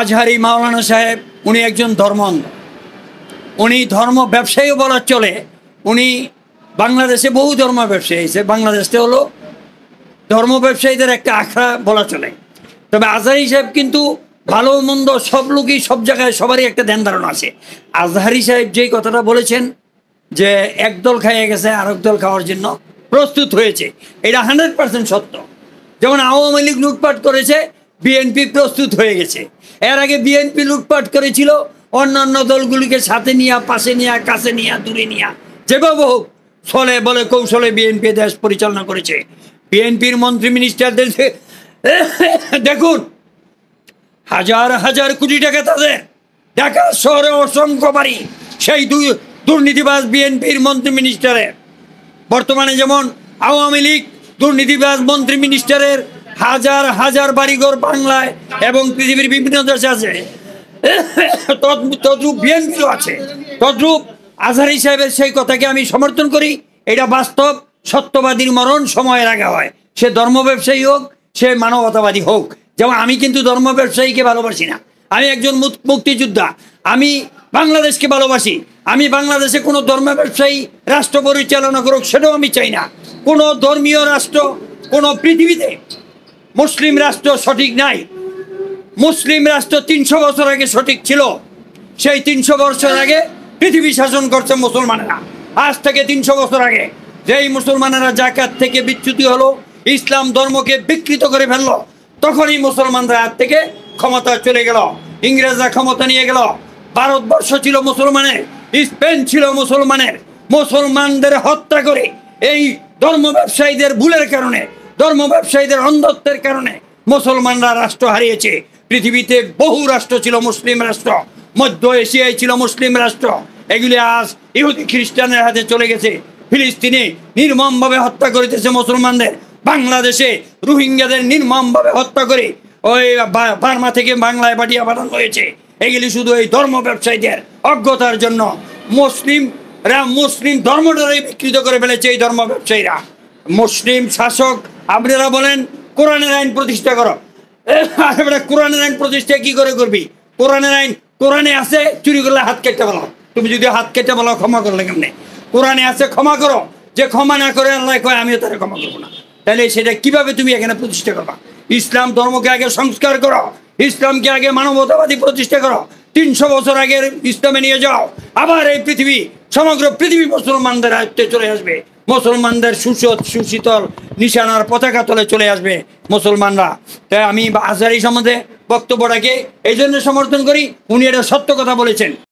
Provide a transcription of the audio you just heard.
আজহারি মাওলানা সাহেব, উনি একজন ধর্মান্ধ উনি ধর্ম ব্যবসায়ীও বলার চলে। উনি বাংলাদেশে বহু ধর্ম ব্যবসায়ী আছে। বাংলাদেশে হলো ধর্ম ব্যবসায়ীদের একটা আখড়া বলা চলে। তবে আজহারি সাহেব কিন্তু ভালো মন্দ সব লোকই সব জায়গায় সবারই একটা ধ্যান ধারণা আছে। আজহারি সাহেব যেই কথাটা বলেছেন যে একদল খাইয়ে গেছে, আরেক দল খাওয়ার জন্য প্রস্তুত হয়েছে, এটা হান্ড্রেড পার্সেন্ট সত্য। যেমন আওয়ামী লীগ লুটপাট করেছে বিএনপি প্রস্তুত হয়ে গেছে। এর আগে বিএনপি লুটপাট করেছিল, অন্যান্য দলগুলিকে সাথে নিয়ে, পাশে নিয়ে, কাছে নিয়ে, দূরে নিয়ে। যেভাবে হোক ফলে বলে কৌশলে বিএনপি দেশ পরিচালনা করেছে। বিএনপির মন্ত্রী মিনিস্টারদের দেখুন, হাজার হাজার কোটি টাকা তাদের। ঢাকা শহরে অসংখ্য বাড়ি, সেই দুই দুর্নীতিবাজ বিএনপির মন্ত্রী মিনিস্টারের বর্তমানে যেমন আওয়ামী লীগ দুর্নীতিবাজ মন্ত্রী মিনিস্টারের হাজার হাজার বাড়িঘর বাংলায় এবং পৃথিবীর বিভিন্ন দেশে আছে। তদ- তদ্রূপ বিএনপিও আছে। তদ্রূপ আজহারি সাহেবের সেই কথাকে আমি সমর্থন করি। এটা বাস্তব, সত্যবাদীর মরণ সময়ের আগে হয় সে ধর্ম ব্যবসায়ী হোক, সে মানবতাবাদী হোক। যেমন আমি কিন্তু ধর্ম ব্যবসায়ীকে ভালোবাসি না। আমি একজন মুক- মুক্তিযোদ্ধা। আমি বাংলাদেশকে ভালোবাসি। আমি বাংলাদেশে কোনো ধর্ম ব্যবসায়ী, রাষ্ট্র পরিচালনা করুক, সেটাও আমি চাই না। কোনো ধর্মীয় রাষ্ট্র, কোনো পৃথিবীতে মুসলিম রাষ্ট্র সঠিক নাই। মুসলিম রাষ্ট্র তিনশো বছর আগে সঠিক ছিল। সেই তিনশো বছর আগে পৃথিবী শাসন করছে মুসলমানেরা। আজ থেকে তিনশো বছর আগে যেই মুসলমানেরা জাকাত থেকে বিচ্যুতি হলো, ইসলাম ধর্মকে বিকৃত করে ফেলল, তখনই মুসলমানরা হাত থেকে ক্ষমতা চলে গেল। ইংরেজরা ক্ষমতা নিয়ে গেল। ভারতবর্ষ ছিল মুসলমানের, স্পেন ছিল মুসলমানের। মুসলমানদের হত্যা করে এই ধর্ম ব্যবসায়ীদের ভুলের কারণে ধর্ম ব্যবসায়ীদের অন্ধত্বের কারণে মুসলমানরা রাষ্ট্র হারিয়েছে। পৃথিবীতে বহু রাষ্ট্র ছিল মুসলিম রাষ্ট্র, মধ্য এশিয়ায় ছিল মুসলিম রাষ্ট্র। এগুলি আজ ইহুদি খ্রিস্টানের হাতে চলে গেছে। ফিলিস্তিনে নির্মমভাবে হত্যা করিতেছে মুসলমানদের। বাংলাদেশে রোহিঙ্গাদের নির্মমভাবে হত্যা করে ওই বার্মা থেকে বাংলায় পাঠিয়ে পাঠানো হয়েছে। এগুলি শুধু এই ধর্ম ব্যবসায়ীদের অজ্ঞতার জন্য। মুসলিম মুসলিম ধর্মটাই বিকৃত করে ফেলেছে এই ধর্ম ব্যবসায়ীরা। মুসলিম শাসক আপনারা বলেন, কোরআনের আইন প্রতিষ্ঠা করো। কোরআনের আইন প্রতিষ্ঠা কি করে করবি? কোরআনের আইন, কোরআনে আছে, চুরি করলে হাত কেটে বলো তুমি যদি হাত কেটে বলো ক্ষমা করলে কেমনে? কোরআনে আছে, ক্ষমা করো। যে ক্ষমা না করে আল্লাহ কয়, আমিও তারা ক্ষমা করব না। তাহলে সেটা কীভাবে তুমি এখানে প্রতিষ্ঠা করবা? ইসলাম ধর্মকে আগে সংস্কার করো। ইসলামকে আগে মানবতাবাদী প্রতিষ্ঠা করো। তিনশো বছর আগের ইসলামে নিয়ে যাও। আবার এই পৃথিবী, সমগ্র পৃথিবী মুসলমানদের আয়ত্তে চলে আসবে। মুসলমানদের সুসৎ সুশীতল নিশানার পতাকা তলে চলে আসবে মুসলমানরা। তাই আমি আজহারি সম্বন্ধে বক্তব্যটাকে এই জন্য সমর্থন করি, উনি এটা সত্য কথা বলেছেন।